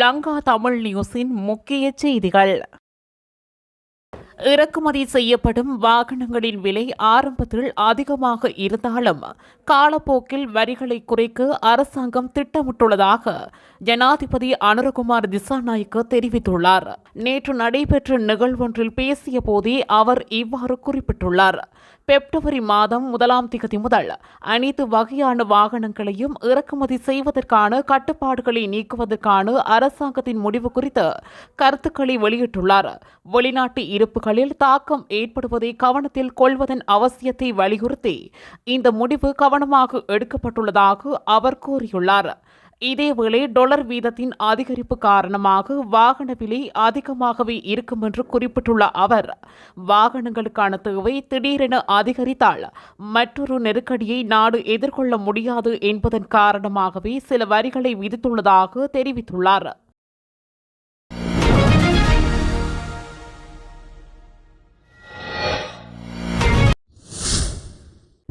லங்கா தமிழ் நியூஸின் முக்கிய செய்திகள். இறக்குமதி செய்யப்படும் வாகனங்களின் விலை ஆரம்பத்தில் அதிகமாக இருந்தாலும் காலப்போக்கில் வரிகளை குறைக்க அரசாங்கம் திட்டமிட்டுள்ளதாக ஜனாதிபதி அனுரகுமார் திசாநாயக்க தெரிவித்துள்ளார். நேற்று நடைபெற்ற நிகழ்வொன்றில் பேசிய போதே அவர் இவ்வாறு குறிப்பிட்டுள்ளார். பிப்ரவரி மாதம் முதலாம் திகதி முதல் அனைத்து வகையான வாகனங்களையும் இறக்குமதி செய்வதற்கான கட்டுப்பாடுகளை நீக்குவதற்கான அரசாங்கத்தின் முடிவு குறித்து கருத்துக்களை வெளியிட்டுள்ளார். வெளிநாட்டு இருப்புகளில் தாக்கம் ஏற்படுவதை கவனத்தில் கொள்வதன் அவசியத்தை வலியுறுத்தி இந்த முடிவு கவனமாக எடுக்கப்பட்டுள்ளதாக அவர் கூறியுள்ளார். இதேவேளை டொலர் வீதத்தின் அதிகரிப்பு காரணமாக வாகன விலை அதிகமாகவே இருக்கும் என்று குறிப்பிட்டுள்ள அவர் வாகனங்களுக்கான தேவை திடீரென அதிகரித்தால் மற்றொரு நெருக்கடியை நாடு எதிர்கொள்ள முடியாது என்பதன் காரணமாகவே சில வரிகளை விதித்துள்ளதாக தெரிவித்துள்ளார்.